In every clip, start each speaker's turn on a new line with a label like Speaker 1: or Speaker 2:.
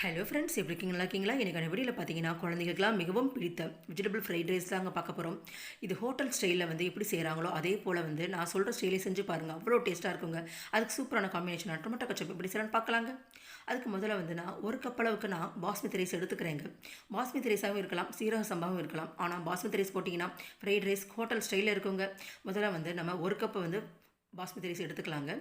Speaker 1: Hello friends எப்படி இருக்கீங்க நல்லா இருக்கீங்களா எனக்கு வீடியோவில் பார்த்தீங்கன்னா குழந்தைகளுக்குலாம் மிகவும் பிடித்த வெஜிடபிள் ஃப்ரைட் ரைஸ் தாங்க பார்க்க போகிறோம் இது ஹோட்டல் ஸ்டைலில் வந்து எப்படி செய்கிறாங்களோ அதே போல் வந்து நான் சொல்கிற ஸ்டைலே செஞ்சு பாருங்கள் அவ்வளோ டேஸ்ட்டாக இருக்குங்க. அதுக்கு சூப்பரான காம்பினேஷன் டொமேட்டோ கச்சப் எப்படி செய்யலாம்னு பார்க்கலாங்க. அதுக்கு முதல்ல வந்து நான் ஒரு கப் அளவுக்கு நான் பாஸ்மதி ரைஸ் எடுத்துக்கிறேங்க. பாஸ்மதி ரைஸாகவும் இருக்கலாம் சீரக சம்பாவும் இருக்கலாம். ஆனால் பாஸ்மதி ரைஸ் போட்டிங்கன்னா ஃப்ரைட் ரைஸ் ஹோட்டல் ஸ்டைலில் இருக்குங்க. முதல்ல வந்து நம்ம ஒரு கப்பை வந்து பாஸ்மதி ரைஸ் எடுத்துக்கலாங்க.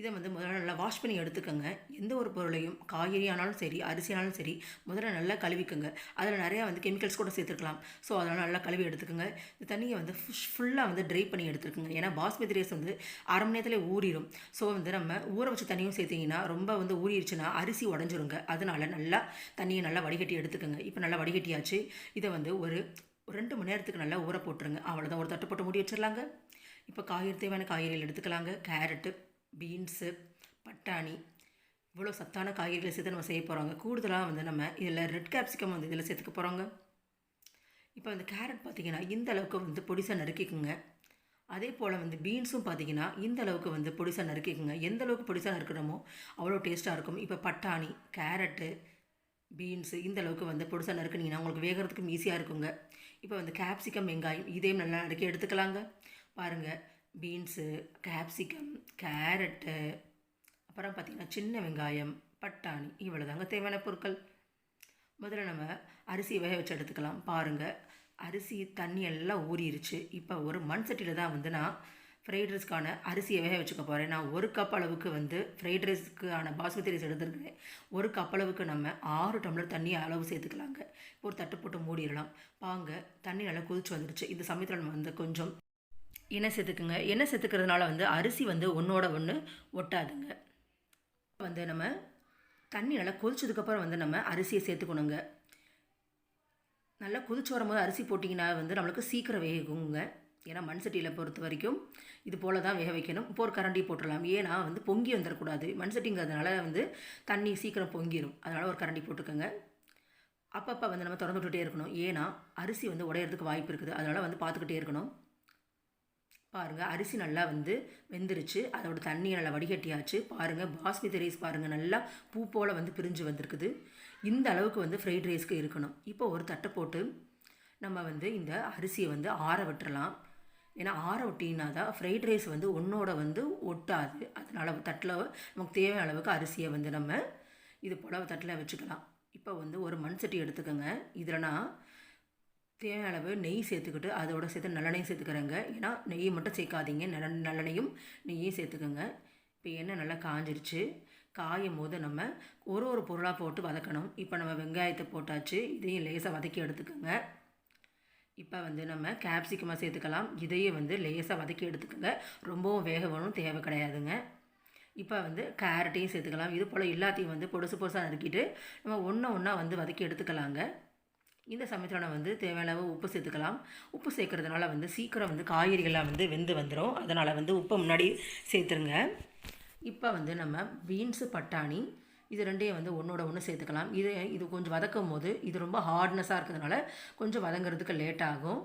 Speaker 1: இதை வந்து முதல்ல நல்லா வாஷ் பண்ணி எடுத்துக்கோங்க. எந்த ஒரு பொருளையும் காய்கறி ஆனாலும் சரி அரிசி ஆனாலும் சரி முதல்ல நல்லா கழுவிக்கோங்க. அதில் நிறையா வந்து கெமிக்கல்ஸ் கூட சேர்த்துருக்கலாம். ஸோ அதனால் நல்லா கழுவி எடுத்துக்கோங்க. இந்த தண்ணியை வந்து ஃபுல்லாக வந்து ட்ரை பண்ணி எடுத்துருக்குங்க ஏன்னா பாஸ்மதி ரைஸ் வந்து அரை மணி நேரத்தில் ஊறிடும் ஸோ வந்து நம்ம ஊற வச்ச தண்ணியும் சேர்த்திங்கன்னா ரொம்ப வந்து ஊறிடுச்சுன்னா அரிசி உடஞ்சிருங்க. அதனால் நல்லா தண்ணியை நல்லா வடிகட்டி எடுத்துக்கோங்க. இப்போ நல்லா வடிகட்டியாச்சு. இதை வந்து ஒரு ஒரு ரெண்டு மணி நேரத்துக்கு நல்லா ஊற போட்டுருங்க. அவ்வளோதான் ஒரு தட்டு போட்டு மூடி வச்சிடலாங்க இப்போ காய்கறி தேவையான காய்கறிகள் எடுத்துக்கலாங்க. கேரட்டு பீன்ஸு பட்டாணி. இவ்வளோ சத்தான காய்கறிகளை சேர்த்து நம்ம செய்ய போகிறோங்க கூடுதலாக வந்து நம்ம இதில் ரெட் கேப்சிகம் வந்து இதில் சேர்த்துக்க போகிறோங்க இப்போ வந்து கேரட் பார்த்திங்கன்னா இந்த அளவுக்கு வந்து பொடிசாக நறுக்கிக்குங்க. அதே போல் வந்து பீன்ஸும் பார்த்தீங்கன்னா இந்த அளவுக்கு வந்து பொடிசாக நறுக்கிக்குங்க. எந்த அளவுக்கு பொடிசாக நறுக்கிறோமோ அவ்வளோ டேஸ்ட்டாக இருக்கும். இப்போ பட்டாணி கேரட்டு பீன்ஸு இந்த அளவுக்கு வந்து பொடிசாக நறுக்குனீங்கன்னா உங்களுக்கு வேகிறதுக்கும் ஈஸியாக இருக்குங்க. இப்போ வந்து கேப்சிகம் வெங்காயம் இதையும் நல்லா நறுக்கி எடுத்துக்கலாங்க. பாருங்கள் பீன்ஸு கேப்சிகம் கேரட்டு அப்புறம் பார்த்திங்கன்னா சின்ன வெங்காயம் பட்டாணி இவ்வளோ தாங்க தேவையான பொருட்கள். முதல்ல நம்ம அரிசி வேக வச்சு எடுத்துக்கலாம். பாருங்கள் அரிசி தண்ணி எல்லாம் ஊறிடுச்சு இப்போ ஒரு மண் சட்டியில் தான் வந்து நான் ஃப்ரைட் ரைஸ்க்கான அரிசியை வேக வச்சுக்க போகிறேன் நான் ஒரு கப் அளவுக்கு வந்து ஃப்ரைட் ரைஸ்க்கான பாஸ்மதி ரைஸ் எடுத்துருக்கிறேன். ஒரு கப் அளவுக்கு நம்ம ஆறு டம்ளர் தண்ணியை அளவு சேர்த்துக்கலாங்க. ஒரு தட்டு போட்டு மூடிடலாம். பாங்க தண்ணி நல்லா கொதிச்சு வந்துடுச்சு. இந்த சமயத்தில் நம்ம வந்து கொஞ்சம் எண்ணெய் சேர்த்துக்குங்க. எண்ணெய் சேர்த்துக்கிறதுனால வந்து அரிசி வந்து ஒன்றோட ஒன்று ஒட்டாதுங்க. வந்து நம்ம தண்ணி நல்லா கொதிச்சதுக்கப்புறம் வந்து நம்ம அரிசியை சேர்த்துக்கணுங்க. நல்லா கொதிச்சு வரும்போது அரிசி போட்டிங்கன்னா வந்து நம்மளுக்கு சீக்கிரம் வேகுங்க. ஏன்னா மண் சட்டியில் பொறுத்த வரைக்கும் இது போல் தான் வேக வைக்கணும். இப்போ ஒரு கரண்டி போட்டுடலாம். ஏன்னா வந்து பொங்கி வந்துடக்கூடாது. மண் சட்டிங்கிறதுனால வந்து தண்ணி சீக்கிரம் பொங்கிடும் அதனால் ஒரு கரண்டி போட்டுக்கோங்க. அப்பப்போ வந்து நம்ம திறந்து விட்டுட்டே இருக்கணும். ஏன்னா அரிசி வந்து உடையிறதுக்கு வாய்ப்பு இருக்குது. அதனால் வந்து பார்த்துக்கிட்டே இருக்கணும். பாருங்கள் அரிசி நல்லா வந்து வெந்துருச்சு. அதோட தண்ணியை நல்லா வடிகட்டியாச்சு. பாருங்கள் பாஸ்மதி ரைஸ் பாருங்கள் நல்லா பூ போல் வந்து பிரிஞ்சு வந்திருக்குது. இந்த அளவுக்கு வந்து ஃப்ரைட் ரைஸ்க்கு இருக்கணும். இப்போ ஒரு தட்டை போட்டு நம்ம வந்து இந்த அரிசியை வந்து ஆற விட்டுறலாம். ஏன்னா ஆற விட்டிங்கன்னா தான் ஃப்ரைட் ரைஸ் வந்து ஒன்றோட வந்து ஒட்டாது. அதனால் தட்டில் நமக்கு தேவையான அளவுக்கு அரிசியை வந்து நம்ம இது போல் தட்டில் வச்சுக்கலாம். இப்போ வந்து ஒரு மண் சட்டி எடுத்துக்கோங்க. இதில் நான் தேவையான அளவு நெய் சேர்த்துக்கிட்டு அதோட சேர்த்து நல்லெண்ணையும் சேர்த்துக்கிறேங்க. ஏன்னா நெய் மட்டும் சேர்க்காதீங்க. நல்ல நல்லெண்ணையும் நெய்யும் சேர்த்துக்கோங்க. இப்போ எண்ணெய் நல்லா காஞ்சிருச்சு. காயும் போது நம்ம ஒரு ஒரு பொருளாக போட்டு வதக்கணும். இப்போ நம்ம வெங்காயத்தை போட்டாச்சு இதையும் லேசாக வதக்கி எடுத்துக்கோங்க. இப்போ வந்து நம்ம கேப்சிகமாக சேர்த்துக்கலாம். இதையும் வந்து லேசாக வதக்கி எடுத்துக்கோங்க. ரொம்பவும் வேக வேணும் தேவை கிடையாதுங்க. இப்போ வந்து கேரட்டையும் சேர்த்துக்கலாம். இது போல் எல்லாத்தையும் வந்து பொடுசு பொடுசாக நறுக்கிட்டு நம்ம ஒன்று ஒன்றா வந்து வதக்கி எடுத்துக்கலாங்க. இந்த சமயத்தில் நம்ம வந்து தேவையளவு அளவு உப்பு சேர்த்துக்கலாம். உப்பு சேர்க்குறதுனால வந்து சீக்கிரம் வந்து காய்கறிகள்லாம் வந்து வெந்து வந்துடும் அதனால் வந்து உப்பை முன்னாடி சேர்த்துருங்க. இப்போ வந்து நம்ம பீன்ஸு பட்டாணி இது ரெண்டையும் வந்து ஒன்றோட ஒன்று சேர்த்துக்கலாம். இது இது கொஞ்சம் வதக்கும் போது இது ரொம்ப ஹார்ட்னஸாக இருக்கிறதுனால கொஞ்சம் வதங்குறதுக்கு லேட் ஆகும்.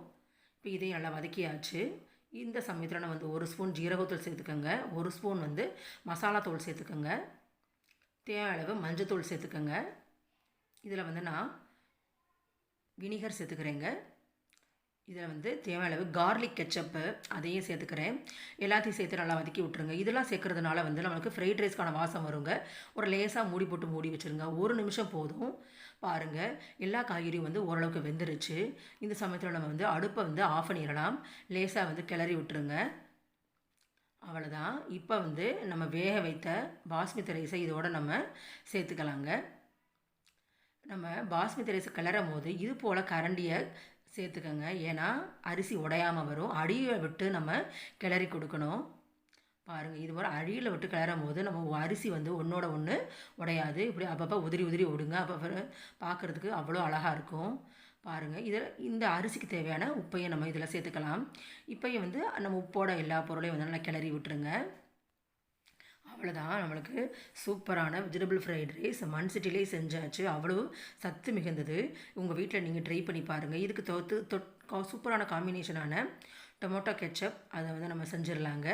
Speaker 1: இப்போ இதையும் நல்லா வதக்கியாச்சு. இந்த சமயத்தில் நான் வந்து ஒரு ஸ்பூன் ஜீரகத்தூள் சேர்த்துக்கோங்க. ஒரு ஸ்பூன் வந்து மசாலா தூள் சேர்த்துக்கோங்க. தேவையளவு மஞ்சத்தூள் சேர்த்துக்கோங்க. இதில் வந்து நான் வினிகர் சேர்த்துக்கிறேங்க. இதில் வந்து தேவையான அளவு கார்லிக் கெச்சப்பு அதையும் சேர்த்துக்கிறேன். எல்லாத்தையும் சேர்த்து நல்லா வதக்கி விட்ருங்க இதெல்லாம் சேர்க்குறதுனால வந்து நம்மளுக்கு ஃப்ரைட் ரைஸ்க்கான வாசம் வருங்க. ஒரு லேசாக மூடி போட்டு மூடி வச்சுருங்க. ஒரு நிமிஷம் போதும். பாருங்கள் எல்லா காய்கறியும் வந்து ஓரளவுக்கு வெந்துருச்சு. இந்த சமயத்தில் நம்ம வந்து அடுப்பை வந்து ஆஃப் பண்ணிடலாம். லேசாக வந்து கிளறி விட்டுருங்க. அவ்வளோதான் இப்போ வந்து நம்ம வேக வைத்த பாஸ்மதி ரைஸை இதோடு நம்ம சேர்த்துக்கலாங்க. நம்ம பாஸ்மதி ரைஸ் கிளறும் போது இது போல் கரண்டியை சேர்த்துக்கோங்க. ஏன்னா அரிசி உடையாமல் வரும். அடியை விட்டு நம்ம கிளறி கொடுக்கணும். பாருங்கள் இது மாதிரி அடியில் விட்டு கிளறும் போது நம்ம அரிசி வந்து ஒன்றோட ஒன்று உடையாது. இப்படி அப்பப்போ உதிரி உதிரி விடுங்க அப்போ பார்க்குறதுக்கு அவ்வளோ அழகாக இருக்கும். பாருங்கள் இதில் இந்த அரிசிக்கு தேவையான உப்பையும் நம்ம இதில் சேர்த்துக்கலாம். இப்பையும் வந்து நம்ம உப்போட எல்லா பொருளையும் வந்து நல்லா கிளறி விட்டுருங்க. அவ்வளோதான் நம்மளுக்கு சூப்பரான வெஜிடபிள் ஃப்ரைட் ரைஸ் மண் சிட்டிலே செஞ்சாச்சு. அவ்வளோ சத்து மிகுந்தது. உங்கள் வீட்டில் நீங்கள் ட்ரை பண்ணி பாருங்கள் இதுக்கு தொத்து தொட் சூப்பரான காம்பினேஷனான டொமேட்டோ கெச்சப் அதை வந்து நம்ம செஞ்சிடலாங்க.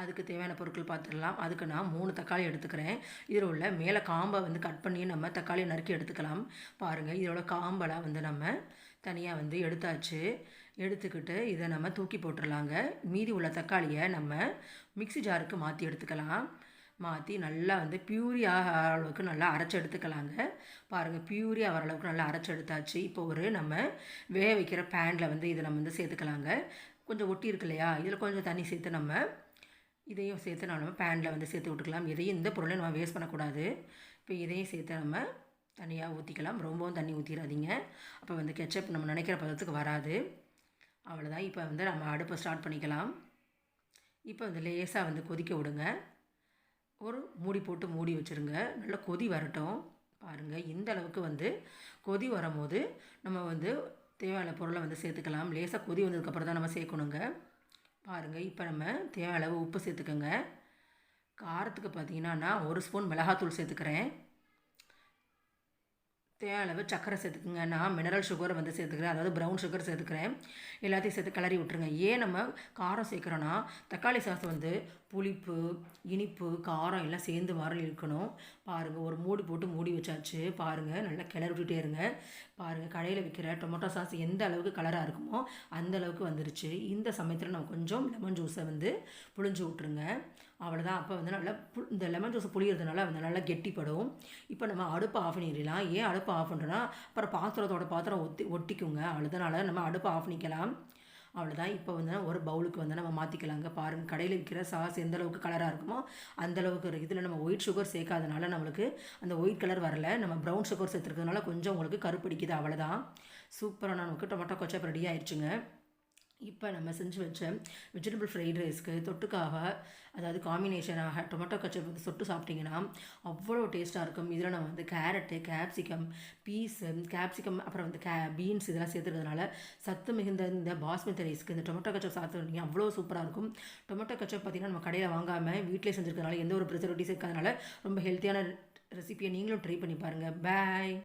Speaker 1: அதுக்கு தேவையான பொருட்கள் பார்த்துடலாம் அதுக்கு நான் மூணு தக்காளி எடுத்துக்கிறேன். இதில் உள்ள மேலே காம்பை வந்து கட் பண்ணி நம்ம தக்காளி நறுக்கி எடுத்துக்கலாம். பாருங்கள் இதோட காம்பெல்லாம் வந்து நம்ம தனியாக வந்து எடுத்தாச்சு. எடுத்துக்கிட்டு இதை நம்ம தூக்கி போட்டுடலாங்க மீதி உள்ள தக்காளியை நம்ம மிக்சி ஜாருக்கு மாற்றி எடுத்துக்கலாம். மாற்றி நல்லா வந்து பியூரி ஆகிற அளவுக்கு நல்லா அரைச்சி எடுத்துக்கலாங்க. பாருங்கள் பியூரி ஆகிற அளவுக்கு நல்லா அரைச்சி எடுத்தாச்சு. இப்போ ஒரு நம்ம வேக வைக்கிற பேனில் வந்து இதை நம்ம வந்து சேர்த்துக்கலாங்க. கொஞ்சம் ஒட்டி இருக்கு இல்லையா? இதில் கொஞ்சம் தண்ணி சேர்த்து நம்ம இதையும் சேர்த்து நம்ம பேனில் வந்து சேர்த்து விட்டுக்கலாம். இதையும் இந்த பொருளையும் நம்ம வேஸ்ட் பண்ணக்கூடாது. இப்போ இதையும் சேர்த்து நம்ம தனியாக ஊற்றிக்கலாம் ரொம்பவும் தண்ணி ஊற்றிடாதீங்க அப்போ வந்து கெச்சப் நம்ம நினைக்கிற பதத்துக்கு வராது. அவ்வளோதான் இப்போ வந்து நம்ம அடுப்பை ஸ்டார்ட் பண்ணிக்கலாம். இப்போ வந்து லேசாக வந்து கொதிக்க விடுங்க. ஒரு மூடி போட்டு மூடி வச்சுருங்க. நல்லா கொதி வரட்டும். பாருங்கள் இந்த அளவுக்கு வந்து கொதி வரும்போது நம்ம வந்து தேவையான பொருளை வந்து சேர்த்துக்கலாம். லேசாக கொதி வந்ததுக்கப்புறம் தான் நம்ம சேர்க்கணுங்க. பாருங்கள் இப்போ நம்ம தேவையான அளவு உப்பு சேர்த்துக்கோங்க. காரத்துக்கு பார்த்தீங்கன்னா நான் ஒரு ஸ்பூன் மிளகாத்தூள் சேர்த்துக்கிறேன். தேவையான அளவு சக்கரை சேர்த்துக்குங்க. நான் மினரல் சுகர் வந்து சேர்த்துக்கிறேன். அதாவது ப்ரௌன் சுகர் சேர்த்துக்கிறேன். எல்லாத்தையும் சேர்த்து கிளறி விட்டுருங்க. ஏன் நம்ம காரம் சேர்க்குறோன்னா தக்காளி சாஸ் வந்து புளிப்பு இனிப்பு காரம் எல்லாம் சேர்ந்து மாதிரி இருக்கணும். பாருங்கள் ஒரு மூடி போட்டு மூடி வச்சாச்சு. பாருங்கள் நல்லா கிளறி விட்டுட்டே இருங்க. பாருங்கள் கடையில் விற்கிற டொமேட்டோ சாஸ் எந்த அளவுக்கு கலராக இருக்குமோ அந்த அளவுக்கு வந்துருச்சு. இந்த சமயத்தில் நம்ம கொஞ்சம் லெமன் ஜூஸை வந்து புழிஞ்சு விட்ருங்க அவ்வளோதான் அப்போ வந்து நல்லா பு இந்த லெமன் ஜூஸ் புளியறதுனால வந்து நல்லா கெட்டிப்படும். இப்போ நம்ம அடுப்பை ஆஃப் பண்ணிடலாம். ஏன் அடுப்பை ஆஃப் பண்ணுறோன்னா அப்புறம் பாத்திரத்தோட பாத்திரம் ஒத்தி ஒட்டிக்குங்க. அவ்வளோதனால நம்ம அடுப்பை ஆஃப் பண்ணிக்கலாம். அவ்வளோதான் இப்போ வந்து ஒரு பவுலுக்கு வந்து நம்ம மாற்றிக்கலாங்க பாருங்கள் கடையில் விற்கிற சாஸ் எந்த அளவுக்கு கலராக இருக்குமோ அந்த அளவுக்கு இதில் நம்ம ஒயிட் சுகர் சேர்க்காதனால நம்மளுக்கு அந்த ஒயிட் கலர் வரல. நம்ம ப்ரௌன் சுகர் சேர்த்துருக்கிறதுனால கொஞ்சம் உங்களுக்கு கருப்பிடிக்குது அவ்வளோதான் சூப்பராக நமக்கு டொமேட்டோ கொச்சப் ரெடி ஆயிடுச்சுங்க. இப்போ நம்ம செஞ்சு வச்ச வெஜிடபிள் ஃப்ரைட் ரைஸ்க்கு தொட்டுக்காக அதாவது காம்பினேஷனாக டொமேட்டோ கச்சப் வந்து சொட்டு சாப்பிட்டிங்கன்னா அவ்வளோ டேஸ்ட்டாக இருக்கும். இதில் நம்ம வந்து கேரட்டு கேப்சிகம் பீஸு கேப்சிகம் அப்புறம் வந்து கே பீன்ஸ் இதெல்லாம் சேர்த்துறதுனால சத்து மிகுந்த இந்த பாஸ்மதி ரைஸ்க்கு இந்த டொமேட்டோ கச்சப் சாப்பிட்டு அவ்வளோ சூப்பராக இருக்கும். டொமேட்டோ கச்சப் பார்த்திங்கன்னா நம்ம கடையில் வாங்காமல் வீட்டிலே செஞ்சுருக்கனால எந்த ஒரு ப்ரிசர்வேட்டிவ் இருக்கிறதுனால ரொம்ப ஹெல்த்தியான ரெசிபியை நீங்களும் ட்ரை பண்ணி பாருங்கள் பாய்